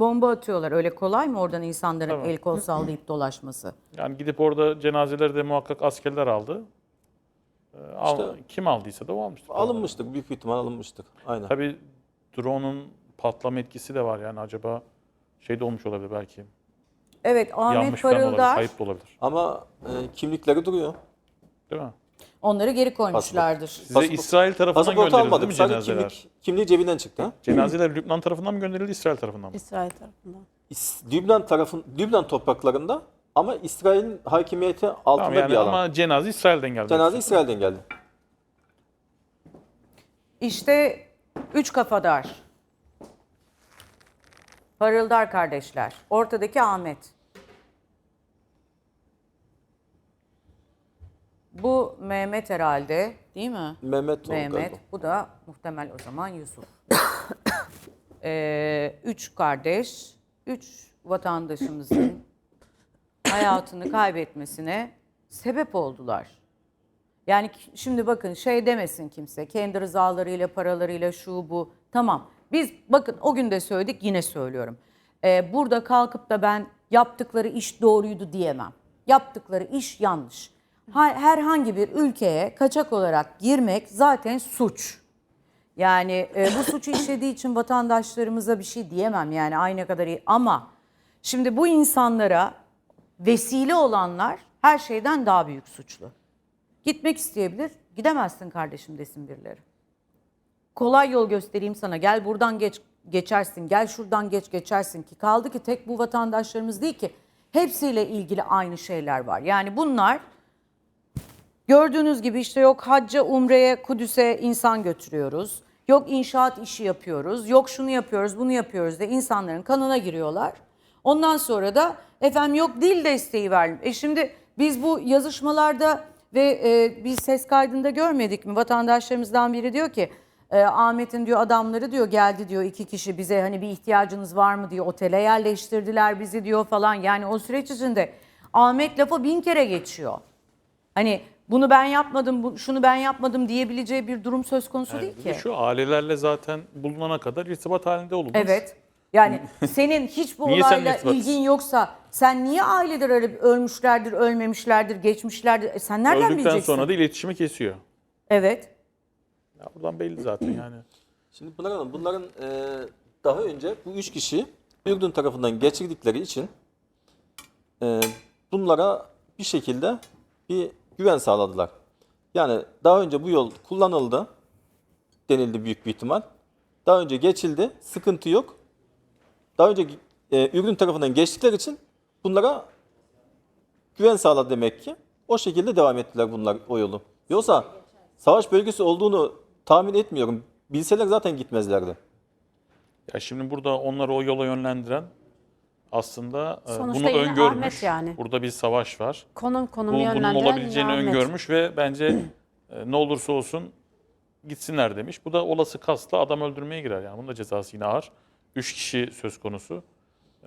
bomba atıyorlar. Öyle kolay mı oradan insanların Tabii. el kol sallayıp dolaşması? Yani gidip orada cenazeleri de muhakkak askerler aldı. Ee, al- İşte- kim aldıysa da o almıştır. Alınmıştık. Büyük bir ihtimal alınmıştık. Aynen. Tabii drone'un patlama etkisi de var yani acaba şey de olmuş olabilir belki. Evet Ahmet Yanmış falan olabilir, Parıldar kayıp da olabilir. Ama e, kimlikleri duruyor. Değil mi? Onları geri koymuşlardır. Size Pasaport- İsrail tarafından Pasaport gönderildi değil almadık. mi Sadece cenazeler? kimlik, kimliği cebinden çıktı. Ha? Cenazeler Lübnan tarafından mı gönderildi, İsrail tarafından mı? İsrail tarafından. İs- Lübnan tarafın Lübnan topraklarında ama İsrail'in hakimiyeti altında Tamam yani bir alan. ama cenaze İsrail'den geldi. Cenaze İsrail'den geldi. İşte üç kafadar. Parıldar kardeşler. Ortadaki Ahmet. Bu Mehmet herhalde değil mi? Mehmet, o Mehmet. Bu da muhtemel o zaman Yusuf. Ee, üç kardeş, üç vatandaşımızın hayatını kaybetmesine sebep oldular. Yani şimdi bakın şey demesin kimse kendi rızalarıyla paralarıyla şu bu tamam. Biz bakın o gün de söyledik yine söylüyorum. Ee, burada kalkıp da ben yaptıkları iş doğruydu diyemem. Yaptıkları iş yanlış. Ha- Herhangi bir ülkeye kaçak olarak girmek zaten suç. Yani e, bu suçu işlediği için vatandaşlarımıza bir şey diyemem yani aynı kadar iyi. Ama şimdi bu insanlara vesile olanlar her şeyden daha büyük suçlu. Gitmek isteyebilir, gidemezsin kardeşim desin birileri. Kolay yol göstereyim sana, gel buradan geç geçersin, gel şuradan geç geçersin ki kaldı ki tek bu vatandaşlarımız değil ki hepsiyle ilgili aynı şeyler var. Yani bunlar gördüğünüz gibi işte yok hacca, umreye, Kudüs'e insan götürüyoruz. Yok inşaat işi yapıyoruz, yok şunu yapıyoruz, bunu yapıyoruz de insanların kanına giriyorlar. Ondan sonra da efendim yok dil desteği ver. E şimdi biz bu yazışmalarda ve e, bir ses kaydında görmedik mi? Vatandaşlarımızdan biri diyor ki e, Ahmet'in diyor adamları diyor geldi diyor iki kişi bize hani bir ihtiyacınız var mı diyor otele yerleştirdiler bizi diyor falan. Yani o süreç içinde Ahmet lafı bin kere geçiyor. Hani bunu ben yapmadım, bu- şunu ben yapmadım diyebileceği bir durum söz konusu Yani değil bir de ki. Şu ailelerle zaten bulunana kadar irtibat halinde olunur. Evet. Yani senin hiç bu Niye seninle olayla irtibatsız? ilgin yoksa sen niye aileler ölmüşlerdir, ölmemişlerdir, geçmişlerdir? E sen nereden Öldükten bileceksin? sonra da iletişimi kesiyor. Evet. Ya buradan belli zaten yani. Şimdi Pınar Hanım bunların e, daha önce bu üç kişi Ürdün tarafından geçirdikleri için e, bunlara bir şekilde bir güven sağladılar. Yani daha önce bu yol kullanıldı denildi büyük bir ihtimal. Daha önce geçildi, sıkıntı yok. Daha önce e, Ürdün tarafından geçtikleri için bunlara güven sağladı demek ki. O şekilde devam ettiler bunlar o yolu. Yoksa savaş bölgesi olduğunu tahmin etmiyorum. Bilseler zaten gitmezlerdi. Ya şimdi burada onları o yola yönlendiren aslında e, Sonuçta bunu yine öngörmüş. Ahmet yani. Burada bir savaş var. Konum Bu, konumu bunun yönlendiren olabileceğini Ahmet. öngörmüş ve bence e, ne olursa olsun gitsinler demiş. Bu da olası kasla adam öldürmeye girer yani. Bunun da cezası yine ağır. Üç kişi söz konusu.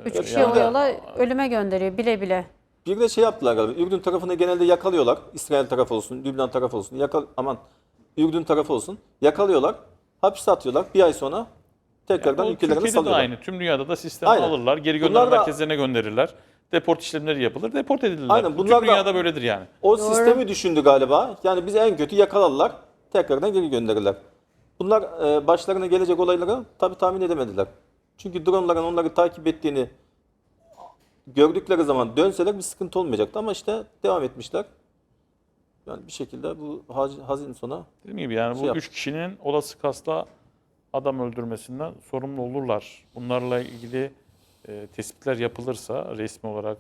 Üç Ee, kişi yani- yola ölüme gönderiyor bile bile. Bir de şey yaptılar galiba. Ürdün tarafını genelde yakalıyorlar. İsrail tarafı olsun, Lübnan tarafı olsun. Yakal aman Ürdün tarafı olsun. Yakalıyorlar. Hapse atıyorlar. Bir ay sonra tekrardan O ülkelerine Türkiye'de de salıyorlar. aynı. Tüm dünyada da sistemi Aynen. alırlar. Geri da- merkezlerine gönderirler. Deport işlemleri yapılır. Deport edilirler. Aynen, Tüm bunlar da- dünyada böyledir yani. O sistemi düşündü galiba. Yani bizi en kötü yakalarlar. Tekrardan geri gönderirler. Bunlar e, başlarına gelecek olayları tabii tahmin edemediler. Çünkü dronların onları takip ettiğini gördükleri zaman dönseler bir sıkıntı olmayacaktı ama işte devam etmişler. Yani bir şekilde bu haz- hazin sona Dediğim gibi yani bu Şey yap- üç kişinin olası kasla adam öldürmesinden sorumlu olurlar. Bunlarla ilgili e, tespitler yapılırsa resmi olarak,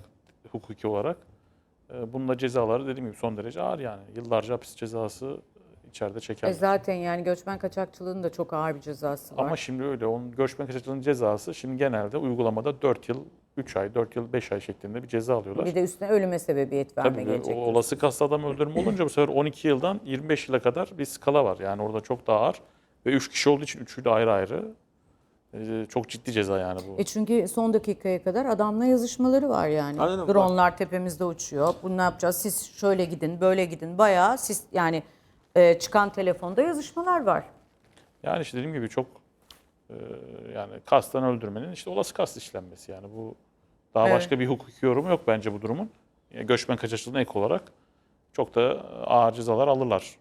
hukuki olarak e, bunun da cezaları dediğim gibi son derece ağır yani. Yıllarca hapis cezası içeride E çekerler. zaten yani göçmen kaçakçılığının da çok ağır bir cezası var. Ama şimdi öyle. Onun göçmen kaçakçılığının cezası şimdi genelde uygulamada 4 yıl, 3 ay, 4 yıl, 5 ay şeklinde bir ceza alıyorlar. bir de üstüne ölüme sebebiyet verme Tabii gelecek. o olası kaslı adam öldürme olunca bu sefer 12 yıldan 25 yıla kadar bir skala var. Yani orada çok daha ağır. Ve 3 kişi olduğu için üçü de ayrı ayrı. Ee, çok ciddi ceza yani bu. E çünkü son dakikaya kadar adamla yazışmaları var yani. Aynen. Dronlar tepemizde uçuyor. Bunu ne yapacağız? Siz şöyle gidin, böyle gidin. Bayağı siz yani e, çıkan telefonda yazışmalar var. Yani işte dediğim gibi çok e, e, yani kasten öldürmenin işte olası kast işlenmesi yani bu daha Evet. başka bir hukuki yorumu yok bence bu durumun. Yani göçmen kaçakçılığına ek olarak çok da ağır cezalar alırlar.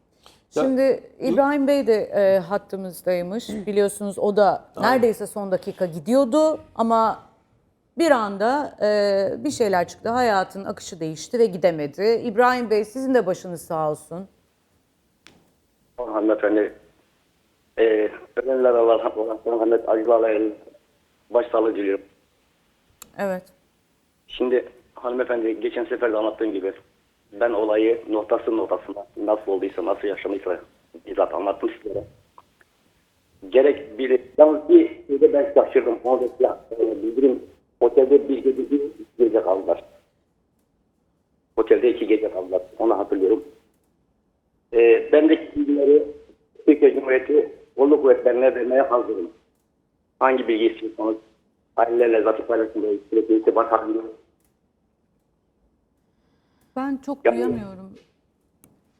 Şimdi İbrahim Bey de e, hattımızdaymış. Biliyorsunuz o da neredeyse son dakika gidiyordu ama bir anda e, bir şeyler çıktı. Hayatın akışı değişti ve gidemedi. İbrahim Bey sizin de başınız sağ olsun. Hanımefendi, e, ölenler Allah rahmet acılarla el başsağlığı diliyorum. Evet. Şimdi hanımefendi geçen sefer de anlattığım gibi ben olayı noktası noktasına nasıl olduysa, nasıl yaşamışsa bizzat anlattım sizlere. Gerek bir, yalnız bir şeyde ben şaşırdım. Ya, e, bildirim otelde bir gece bir gece kaldılar. Otelde iki gece kaldılar. Onu hatırlıyorum. E, ben de bilgileri Türkiye Cumhuriyeti Kolluk Kuvvetlerine vermeye hazırım. Hangi bilgi istiyorsanız ailelerle zaten paylaşımda sürekli irtibat halinde. Ben çok Ya- duyamıyorum.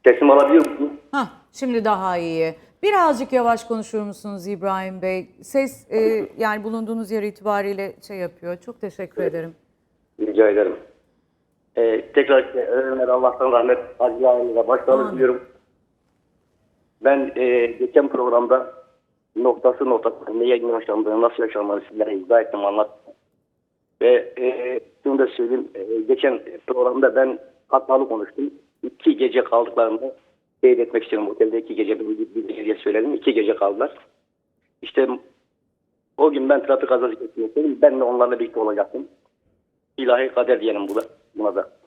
Sesim alabiliyor musunuz? Hah, şimdi daha iyi. Birazcık yavaş konuşur musunuz İbrahim Bey? Ses e, yani bulunduğunuz yer itibariyle şey yapıyor. Çok teşekkür ederim. Rica ederim. Ee, tekrar işte ölenlere Allah'tan rahmet, acı ailelere başsağlığı Amin. diliyorum. Ben e, geçen programda noktası noktası neye yaşandığını, nasıl yaşandığını sizlere izah ettim, anlattım. Ve e, şunu da söyleyeyim, e, geçen programda ben hatalı konuştum. İki gece kaldıklarında teyit etmek istiyorum. Otelde iki gece, bir, gece söyledim, iki gece kaldılar. İşte o gün ben trafik kazası geçirmek istedim. Ben de onlarla birlikte olacaktım. İlahi kader diyelim buna, buna da.